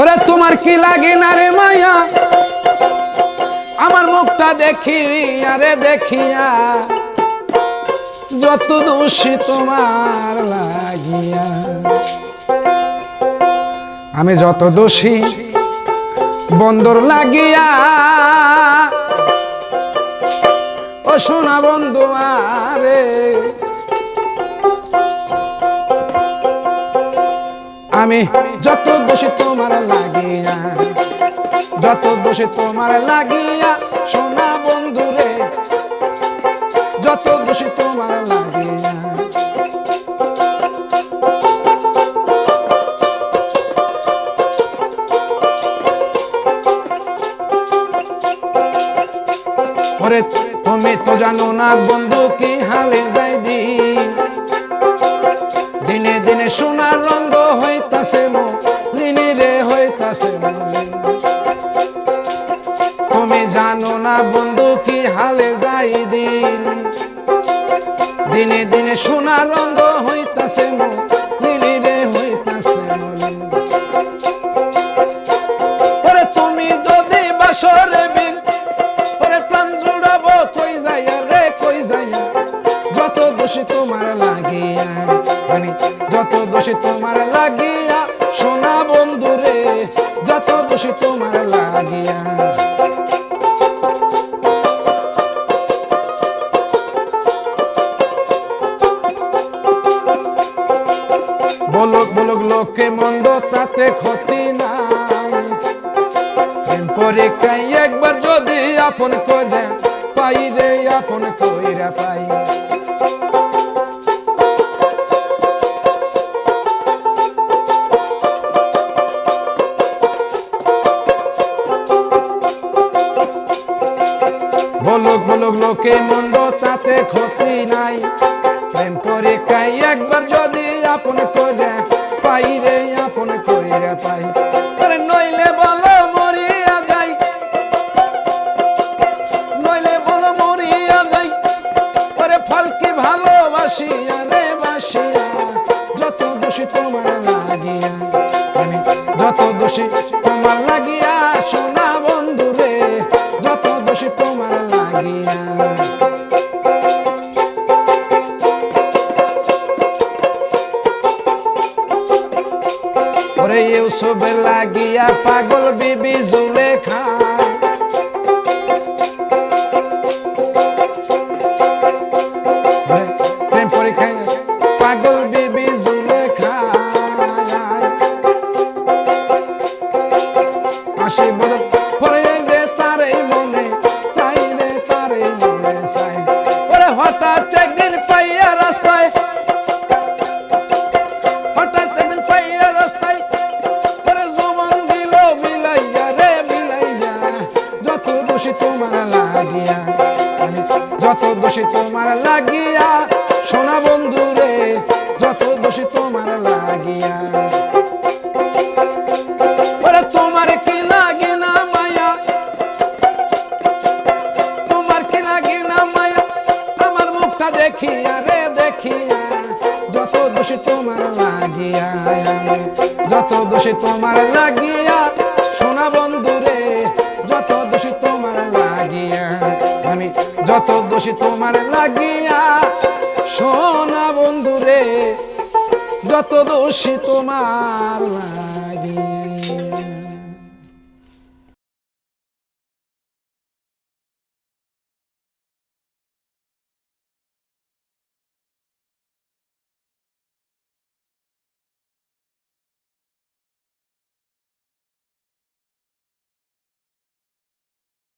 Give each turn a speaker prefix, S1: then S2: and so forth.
S1: ওরে, তোমার কি লাগে না রে মায়া? আমার মুখটা দেখি আরে দেখিয়া। যত দোষী তোমার লাগিয়া। আমি যত দোষী বন্দর লাগিয়া। ও সোনা বন্ধু, আরে আমি যত দোষী তোমার লাগিয়া, যত দোষী তোমার লাগিয়া, সোনা বন্ধু রে যত দোষী তোমার লাগিয়া। ওরে তুমি তো জানো না বন্ধু, কি হালে যাই দিন দিনে দিনে সোনার রঙ্গ হইতাছে রে হইতাছে মলিন। তুমি জানো না বন্ধু, কি হালে যাই দিন দিনে দিনে সোনার রঙ্গ হইতাছে লিনি তোমার লাগিয়া। বলক বলক, লোকে মন্দ তাতে ক্ষতি নাই। পরীক্ষায় একবার যদি আপন করে পাই রে, আপন কইরা পাই। বলুক বলুক লোকে মন্দ, তাতে ক্ষতি নাই। প্রেম পরীক্ষায় একবার যদি আপন করে পাই রে, আপন কইরা পাই। নইলে বলো মরিয়া যাই। নইলে বলো মরিয়া যাই। ওরে ফলকে ভালোবাসিয়া রে বাসিয়া, যত দোষী তোমার লাগিয়া। যত দোষী তোমার লাগিয়া সোনা ইউসুফে লাগিয়া পাগল বিবি জুলেখা। আমি যত দোষী তোমার লাগিয়া, সোনা বন্ধু রে যত দোষী তোমার লাগিয়া। ওরে তোমার কি লাগে না মায়া? তোমার কি লাগে না মায়া? আমার মুখটা দেখিয়া রে, দেখিয়া। যত দোষী তোমার লাগিয়া, যত দোষী তোমার লাগিয়া তোমার লাগিয়া। সোনা বন্ধুরে যত দোষী তোমার লাগিয়া।